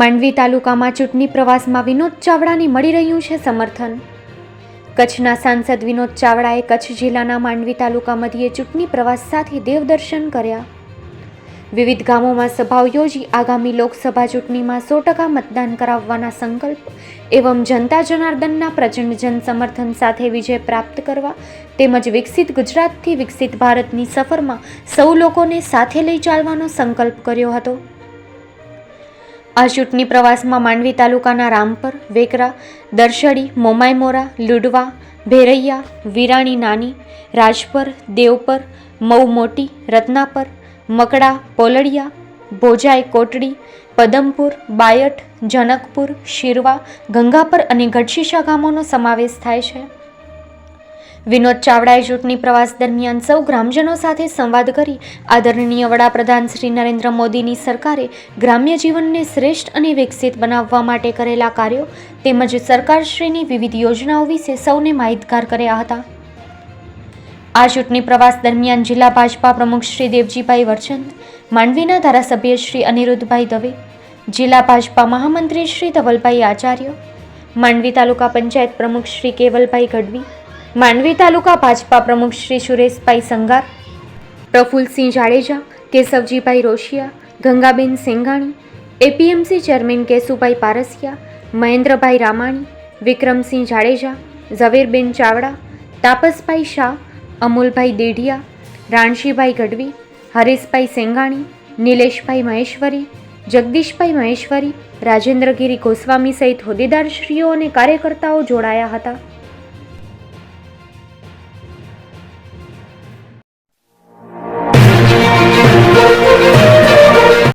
માંડવી તાલુકામાં ચૂંટણી પ્રવાસમાં વિનોદ ચાવડાને મળી રહ્યું છે સમર્થન. કચ્છના સાંસદ વિનોદ ચાવડાએ કચ્છ જિલ્લાના માંડવી તાલુકા મધ્યે ચૂંટણી પ્રવાસ સાથે દેવદર્શન કર્યા. વિવિધ ગામોમાં સભાઓ યોજી આગામી લોકસભા ચૂંટણીમાં સો ટકા મતદાન કરાવવાના સંકલ્પ એવં જનતા જનાર્દનના પ્રચંડ જન સમર્થન સાથે વિજય પ્રાપ્ત કરવા તેમજ વિકસિત ગુજરાતથી વિકસિત ભારતની સફરમાં સૌ લોકોને સાથે લઈ ચાલવાનો સંકલ્પ કર્યો હતો. આ ચૂંટણી પ્રવાસમાં માંડવી તાલુકાના રામપર, વેકરા દર્શડી મોમાયમોરા લુડવા, ભેરૈયા, વિરાણી નાની, રાજપર, દેવપર, મઉ મોટી, રત્નાપર, મકડા, પોલડિયા, ભોજાઈ કોટડી, પદમપુર, બાયટ, જનકપુર, શિરવા, ગંગાપર અને ગઢશીશા ગામોનો સમાવેશ થાય છે. વિનોદ ચાવડાએ ચૂંટણી પ્રવાસ દરમિયાન સૌ ગ્રામજનો સાથે સંવાદ કરી આદરણીય વડાપ્રધાન શ્રી નરેન્દ્ર મોદીની સરકારે ગ્રામ્ય જીવનને શ્રેષ્ઠ અને વિકસિત બનાવવા માટે કરેલા કાર્યો તેમજ સરકારશ્રીની વિવિધ યોજનાઓ વિશે સૌને માહિતગાર કર્યા હતા. આ ચૂંટણી પ્રવાસ દરમિયાન જિલ્લા ભાજપા પ્રમુખ શ્રી દેવજીભાઈ વરચંદ, માંડવીના ધારાસભ્ય શ્રી અનિરુદ્ધભાઈ દવે, જિલ્લા ભાજપા મહામંત્રી શ્રી ધવલભાઈ આચાર્ય, માંડવી તાલુકા પંચાયત પ્રમુખ શ્રી કેવલભાઈ ગઢવી માંડવી તાલુકા ભાજપા પ્રમુખ શ્રી સુરેશભાઈ સંગાર, પ્રફુલસિંહ જાડેજા, કેશવજીભાઈ રોશિયા, ગંગાબેન સેંગાણી, એપીએમસી ચેરમેન કેશુભાઈ પારસિયા, મહેન્દ્રભાઈ રામાણી, વિક્રમસિંહ જાડેજા, ઝવેરબેન ચાવડા, તાપસભાઈ શાહ, અમુલભાઈ દેઢિયા, રાણશીભાઈ ગઢવી, હરીશભાઈ સેંગાણી, નિલેશભાઈ મહેશ્વરી, જગદીશભાઈ મહેશ્વરી, રાજેન્દ્રગીરી ગોસ્વામી સહિત હોદ્દેદારશ્રીઓ અને કાર્યકર્તાઓ જોડાયા હતા.